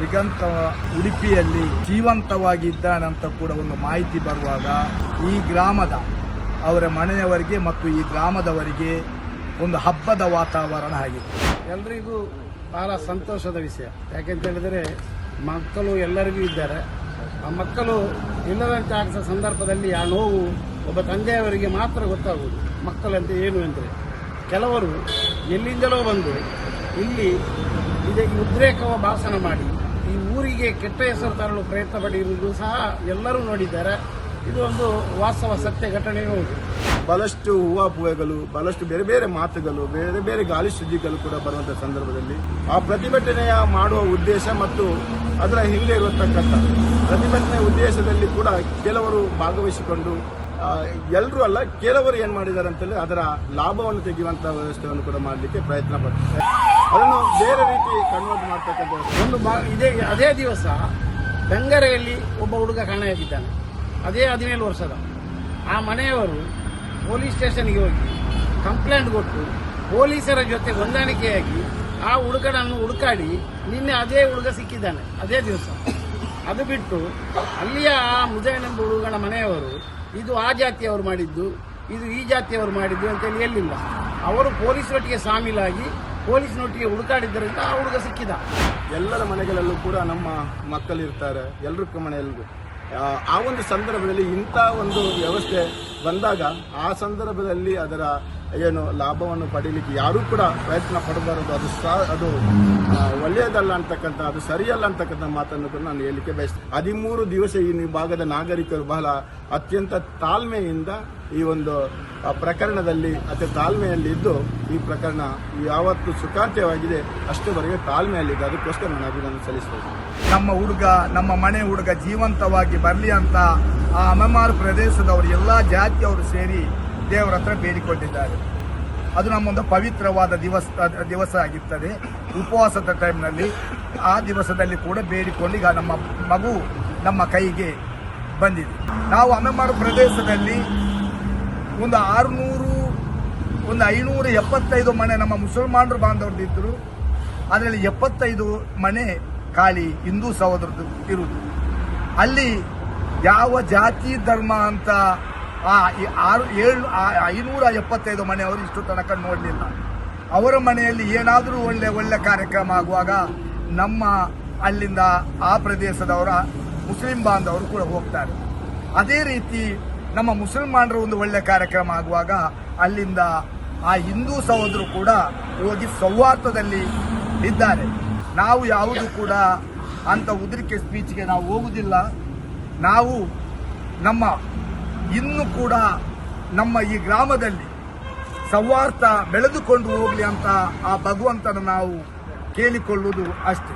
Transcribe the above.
ಶ್ರೀಗಂತ ಉಡುಪಿಯಲ್ಲಿ ಜೀವಂತವಾಗಿದ್ದಾನಂತ ಕೂಡ ಒಂದು ಮಾಹಿತಿ ಬರುವಾಗ ಈ ಗ್ರಾಮದ ಅವರ ಮನೆಯವರಿಗೆ ಮತ್ತು ಈ ಗ್ರಾಮದವರಿಗೆ ಒಂದು ಹಬ್ಬದ ವಾತಾವರಣ ಆಗಿದೆ. ಎಲ್ರಿಗೂ ಬಹಳ ಸಂತೋಷದ ವಿಷಯ. ಯಾಕೆಂತ ಹೇಳಿದ್ರೆ ಮಕ್ಕಳು ಎಲ್ಲರಿಗೂ ಇದ್ದಾರೆ. ಆ ಮಕ್ಕಳು ಇಲ್ಲದಂತೆ ಆಗಿದ ಸಂದರ್ಭದಲ್ಲಿ ಆ ನೋವು ಒಬ್ಬ ತಂದೆಯವರಿಗೆ ಮಾತ್ರ ಗೊತ್ತಾಗುವುದು. ಮಕ್ಕಳಂತೆ ಏನು ಅಂದರೆ ಕೆಲವರು ಎಲ್ಲಿಂದಲೋ ಬಂದು ಇಲ್ಲಿ ಇದಕ್ಕೆ ಉದ್ರೇಕವ ಭಾಷಣ ಮಾಡಿ ಊರಿಗೆ ಕೆಟ್ಟ ಹೆಸರು ತರಲು ಪ್ರಯತ್ನ ಪಡೆಯುವುದು ಸಹ ಎಲ್ಲರೂ ನೋಡಿದ್ದಾರೆ. ಇದು ಒಂದು ವಾಸ್ತವ ಸತ್ಯ ಘಟನೆ ಹೌದು. ಬಹಳಷ್ಟು ಹೂವಾಪೂವೆಗಳು ಬಹಳಷ್ಟು ಬೇರೆ ಬೇರೆ ಮಾತುಗಳು, ಬೇರೆ ಬೇರೆ ಗಾಳಿ ಸುದ್ದಿಗಳು ಕೂಡ ಬರುವಂತಹ ಸಂದರ್ಭದಲ್ಲಿ ಆ ಪ್ರತಿಭಟನೆಯ ಮಾಡುವ ಉದ್ದೇಶ ಮತ್ತು ಅದರ ಹಿಂದೆ ಇರತಕ್ಕಂಥ ಪ್ರತಿಭಟನೆ ಉದ್ದೇಶದಲ್ಲಿ ಕೂಡ ಕೆಲವರು ಭಾಗವಹಿಸಿಕೊಂಡು ಎಲ್ಲರೂ ಅಲ್ಲ, ಕೆಲವರು ಏನ್ ಮಾಡಿದ್ದಾರೆ ಅಂತೇಳಿ ಅದರ ಲಾಭವನ್ನು ತೆಗೆಯುವಂತಹ ವ್ಯವಸ್ಥೆಯನ್ನು ಕೂಡ ಮಾಡಲಿಕ್ಕೆ ಪ್ರಯತ್ನ ಪಡ್ತಾರೆ. ಅದನ್ನು ಬೇರೆ ರೀತಿ ಕನ್ವರ್ಟ್ ಮಾಡ್ತಕ್ಕಂಥ ಒಂದು ಬಾ- ಇದೇ, ಅದೇ ದಿವಸ ಬೆಂಗರೆಯಲ್ಲಿ ಒಬ್ಬ ಹುಡುಗ ಕಾಣೆಯಾಗಿದ್ದಾನೆ. ಅದೇ ಹದಿನೇಳು ವರ್ಷದ. ಆ ಮನೆಯವರು ಪೊಲೀಸ್ ಸ್ಟೇಷನ್ಗೆ ಹೋಗಿ ಕಂಪ್ಲೇಂಟ್ ಕೊಟ್ಟು ಪೊಲೀಸರ ಜೊತೆ ಹೊಂದಾಣಿಕೆಯಾಗಿ ಆ ಹುಡುಗನನ್ನು ಹುಡುಕಾಡಿ ನಿನ್ನೆ ಅದೇ ಹುಡುಗ ಸಿಕ್ಕಿದ್ದಾನೆ, ಅದೇ ದಿವಸ. ಅದು ಬಿಟ್ಟು ಅಲ್ಲಿಯ ಆ ಮುಜಯನೆಂಬ ಹುಡುಗನ ಮನೆಯವರು, ಇದು ಆ ಜಾತಿಯವರು ಮಾಡಿದ್ದು, ಇದು ಈ ಜಾತಿಯವರು ಮಾಡಿದ್ದು ಅಂತೇಳಿ ಎಲ್ಲಿಲ್ಲ. ಅವರು ಪೊಲೀಸರೊಟ್ಟಿಗೆ ಸಾಮೀಲಾಗಿ ಪೊಲೀಸ್ನೊಟ್ಟಿಗೆ ಹುಡುಕಾಡಿದ್ದರಿಂದ ಆ ಹುಡುಗ ಸಿಕ್ಕಿದ. ಎಲ್ಲರ ಮನೆಗಳಲ್ಲೂ ಕೂಡ ನಮ್ಮ ಮಕ್ಕಳಿರ್ತಾರೆ ಎಲ್ಲರ ಮನೆಯಲ್ಲೂ ಆ, ಒಂದು ಸಂದರ್ಭದಲ್ಲಿ ಇಂಥ ಒಂದು ವ್ಯವಸ್ಥೆ ಬಂದಾಗ ಆ ಸಂದರ್ಭದಲ್ಲಿ ಅದರ ಏನು ಲಾಭವನ್ನು ಪಡೀಲಿಕ್ಕೆ ಯಾರೂ ಕೂಡ ಪ್ರಯತ್ನ ಪಡಬಾರದು. ಅದು ಅದು ಒಳ್ಳೆಯದಲ್ಲ ಅಂತಕ್ಕಂಥ ಅದು ಸರಿಯಲ್ಲ ಅಂತಕ್ಕಂಥ ಮಾತನ್ನು ಕೂಡ ನಾನು ಹೇಳಲಿಕ್ಕೆ ಬಯಸ್ತೇನೆ. ಹದಿಮೂರು ದಿವಸ ಈ ಭಾಗದ ನಾಗರಿಕರು ಬಹಳ ಅತ್ಯಂತ ತಾಳ್ಮೆಯಿಂದ ಈ ಒಂದು ಪ್ರಕರಣದಲ್ಲಿ, ಅತಿ ತಾಳ್ಮೆಯಲ್ಲಿ ಇದ್ದು, ಈ ಪ್ರಕರಣ ಯಾವತ್ತು ಸುಖಾಂತ್ಯವಾಗಿದೆ, ಅಷ್ಟುವರೆಗೆ ತಾಳ್ಮೆಯಲ್ಲಿದೆ. ಅದಕ್ಕೋಸ್ಕರ ನಾನು ಅಭಿನಂದನೆ ಸಲ್ಲಿಸ್ತೇನೆ ನಮ್ಮ ಹುಡುಗ, ನಮ್ಮ ಮನೆ ಹುಡುಗ ಜೀವಂತವಾಗಿ ಬರಲಿ ಅಂತ ಆ ಅಮಮಾರು ಪ್ರದೇಶದವರು, ಎಲ್ಲ ಜಾತಿಯವರು ಸೇರಿ ದೇವರ ಹತ್ರ ಬೇಡಿಕೊಂಡಿದ್ದಾರೆ. ಅದು ನಮ್ಮೊಂದು ಪವಿತ್ರವಾದ ದಿವಸ ದಿವಸ ಆಗಿರ್ತದೆ. ಉಪವಾಸದ ಟೈಮ್ನಲ್ಲಿ ಆ ದಿವಸದಲ್ಲಿ ಕೂಡ ಬೇಡಿಕೊಂಡು ಈಗ ನಮ್ಮ ಮಗು ನಮ್ಮ ಕೈಗೆ ಬಂದಿದೆ. ನಾವು ಅಮೆಮಾರು ಪ್ರದೇಶದಲ್ಲಿ ಒಂದು ಆರುನೂರು, ಒಂದು ಐನೂರ, ಎಪ್ಪತ್ತೈದು ಮನೆ ನಮ್ಮ ಮುಸಲ್ಮಾನರು ಬಾಂಧವ್ರದ್ದು ಇದ್ದರು ಅದರಲ್ಲಿ ಎಪ್ಪತ್ತೈದು ಮನೆ ಖಾಲಿ ಹಿಂದೂ ಸಹೋದರದ್ದು ಇರುವುದು ಅಲ್ಲಿ ಯಾವ ಜಾತಿ, ಧರ್ಮ ಅಂತ ಆ ಆರು, ಏಳು ಐನೂರ ಎಪ್ಪತ್ತೈದು ಮನೆಯವರು ಇಷ್ಟು ತನಕ ನೋಡಲಿಲ್ಲ. ಅವರ ಮನೆಯಲ್ಲಿ ಏನಾದರೂ ಒಳ್ಳೆ ಒಳ್ಳೆ ಕಾರ್ಯಕ್ರಮ ಆಗುವಾಗ ನಮ್ಮ ಅಲ್ಲಿಂದ ಆ ಪ್ರದೇಶದವರ ಮುಸ್ಲಿಂ ಬಾಂಧವರು ಕೂಡ ಹೋಗ್ತಾರೆ. ಅದೇ ರೀತಿ ನಮ್ಮ ಮುಸಲ್ಮಾನರ ಒಂದು ಒಳ್ಳೆ ಕಾರ್ಯಕ್ರಮ ಆಗುವಾಗ ಅಲ್ಲಿಂದ ಆ ಹಿಂದೂ ಸಹೋದರು ಕೂಡ ಹೋಗಿ ಸೌಹಾರ್ದದಲ್ಲಿ ಇದ್ದಾರೆ. ನಾವು ಯಾವುದು ಕೂಡ ಅಂತ ಉದ್ರಿಕೆ ಸ್ಪೀಚ್ಗೆ ನಾವು ಹೋಗುವುದಿಲ್ಲ ನಾವು ನಮ್ಮ ಇನ್ನು ಕೂಡ ನಮ್ಮ ಈ ಗ್ರಾಮದಲ್ಲಿ ಸೌಹಾರ್ದ ಬೆಳೆದುಕೊಂಡು ಹೋಗಲಿ ಅಂತ ಆ ಭಗವಂತನ ನಾವು ಕೇಳಿಕೊಳ್ಳುವುದು ಅಷ್ಟೇ.